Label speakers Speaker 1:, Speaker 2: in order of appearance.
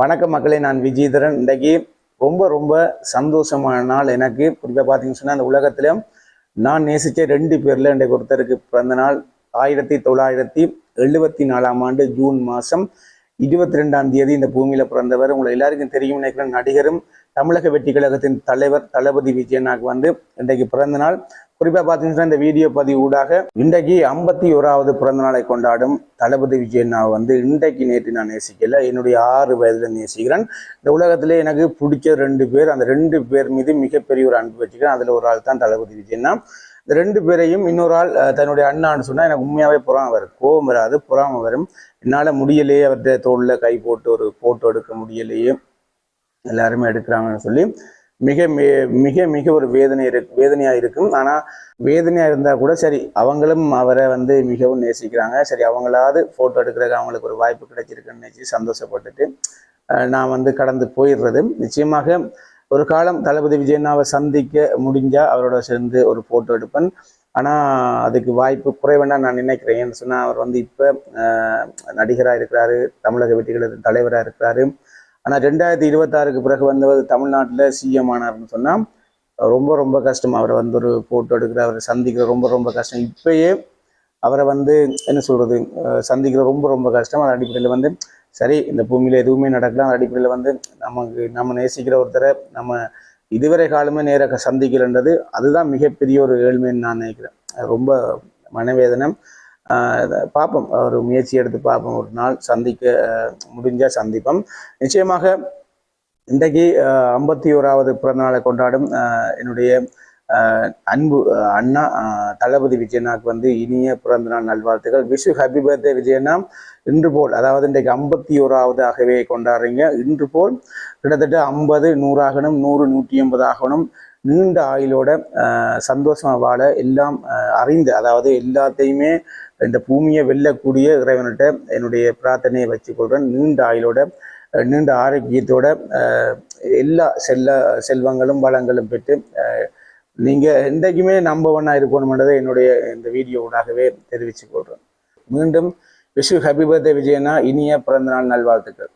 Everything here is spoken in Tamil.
Speaker 1: வணக்கம் மக்களே நான் விஜயதரன். இன்றைக்கு ரொம்ப ரொம்ப சந்தோஷமான நாள். எனக்கு குறிப்பாக பார்த்தீங்கன்னு சொன்னால் அந்த உலகத்தில் நான் நேசித்த ரெண்டு பேரில் இன்றைக்கு ஒருத்தருக்கு பிறந்த நாள் ஆயிரத்தி தொள்ளாயிரத்தி எழுபத்தி நாலாம் ஆண்டு ஜூன் மாதம் இருபத்தி ரெண்டாம் தேதி இந்த பூமியில் பிறந்தவர். உங்களை எல்லாருக்கும் தெரியும். நினைக்கிறேன் நடிகரும் தமிழக வெற்றி கழகத்தின் தலைவர் தளபதி விஜயனாக்கு வந்து இன்றைக்கு பிறந்த நாள். குறிப்பாக பார்த்தீங்கன்னா இந்த வீடியோ பதிவு ஊடாக இன்றைக்கு ஐம்பத்தி ஓராவது பிறந்தநாளை கொண்டாடும் தளபதி விஜயண்ணாவை வந்து இன்றைக்கு நேற்று நான் நேசிக்கல. என்னுடைய ஆறு வயதில் நேசிக்கிறேன். இந்த உலகத்திலே எனக்கு பிடிச்ச ரெண்டு பேர் அந்த ரெண்டு பேர் மீது மிகப்பெரிய ஒரு அன்பு வச்சுக்கிறேன். அதில் ஒரு ஆள் தான் தளபதி விஜய்னா இந்த ரெண்டு பேரையும் இன்னொரு ஆள் தன்னுடைய அண்ணான்னு சொன்னால் எனக்கு உண்மையாகவே புறாம வரும். கோபம் வராது புறாம வரும். என்னால் முடியலையே அவர்கிட்ட தோளில் கை போட்டு ஒரு ஃபோட்டோ எடுக்க முடியலையே. எல்லாருமே எடுக்கிறாங்கன்னு சொல்லி மிக மிக மிக ஒரு வேதனை இரு வேதனையாக இருக்கும். ஆனால் வேதனையாக இருந்தால் கூட சரி அவங்களும் அவரை வந்து மிகவும் நேசிக்கிறாங்க. சரி அவங்களாவது ஃபோட்டோ எடுக்கிறதுக்கு அவங்களுக்கு ஒரு வாய்ப்பு கிடைச்சிருக்குன்னு நினச்சி சந்தோஷப்பட்டுட்டு நான் வந்து கடந்து போயிடுறது. நிச்சயமாக ஒரு காலம் தளபதி விஜயண்ணாவை சந்திக்க முடிஞ்சால் அவரோட சேர்ந்து ஒரு ஃபோட்டோ எடுப்பேன். ஆனால் அதுக்கு வாய்ப்பு குறைவுன்னா நான் நினைக்கிறேன். ஏன்னு சொன்னால் அவர் வந்து இப்போ நடிகராக இருக்கிறாரு தமிழக வெற்றிகளத்தின் தலைவராக இருக்கிறாரு. ஆனால் ரெண்டாயிரத்தி இருபத்தாறுக்கு பிறகு வந்தவர் தமிழ்நாட்டில் சிஎம் ஆனார்னு சொன்னால் ரொம்ப ரொம்ப கஷ்டம். அவரை வந்து ஒரு ஃபோட்டோ எடுக்கிற அவரை சந்திக்கிற ரொம்ப ரொம்ப கஷ்டம். இப்பயே அவரை வந்து என்ன சொல்கிறது சந்திக்கிற ரொம்ப ரொம்ப கஷ்டம். அதன் அடிப்படையில் வந்து சரி இந்த பூமியில் எதுவுமே நடக்கலாம் அந்த அடிப்படையில் வந்து நமக்கு நம்ம நேசிக்கிற ஒருத்தரை நம்ம இதுவரை காலமே நேராக சந்திக்கலன்றது அதுதான் மிகப்பெரிய ஒரு ஏழ்மைன்னு நான் நினைக்கிறேன். ரொம்ப மனவேதனை. பார்ப்போம். ஒரு முயற்சி எடுத்து பார்ப்போம். ஒரு நாள் சந்திக்க முடிஞ்சால் சந்திப்போம். நிச்சயமாக இன்றைக்கு ஐம்பத்தி ஓராவது பிறந்தநாளை கொண்டாடும் என்னுடைய அன்பு அண்ணா தளபதி விஜயனாக்கு வந்து இனிய பிறந்தநாள் நல்வாழ்த்துகள் விஷு ஹாப்பி பர்த்டே விஜயனா இன்று போல் அதாவது இன்றைக்கு ஐம்பத்தி ஓராவதாகவே கொண்டாடுறீங்க. இன்று போல் கிட்டத்தட்ட ஐம்பது நூறாகணும் நூறு நூற்றி ஐம்பது ஆகணும். நீண்ட ஆயுளோட சந்தோஷமாக சந்தோஷமா வாழ எல்லாம் அறிந்து அதாவது எல்லாத்தையுமே இந்த பூமியை வெல்லக்கூடிய இறைவன்கிட்ட என்னுடைய பிரார்த்தனையை வச்சுக்கொள்கிறேன் நீண்ட ஆயுளோட நீண்ட ஆரோக்கியத்தோட எல்லா செல்ல செல்வங்களும் வளங்களும் பெற்று நீங்கள் என்றைக்குமே நம்ப ஒன்றா இருக்கணும்ன்றதை என்னுடைய இந்த வீடியோவாகவே தெரிவித்துக் கொள்கிறேன் மீண்டும் விஷு ஹபிபர்தே விஜயனா இனிய பிறந்தநாள் நல்வாழ்த்துக்கள்.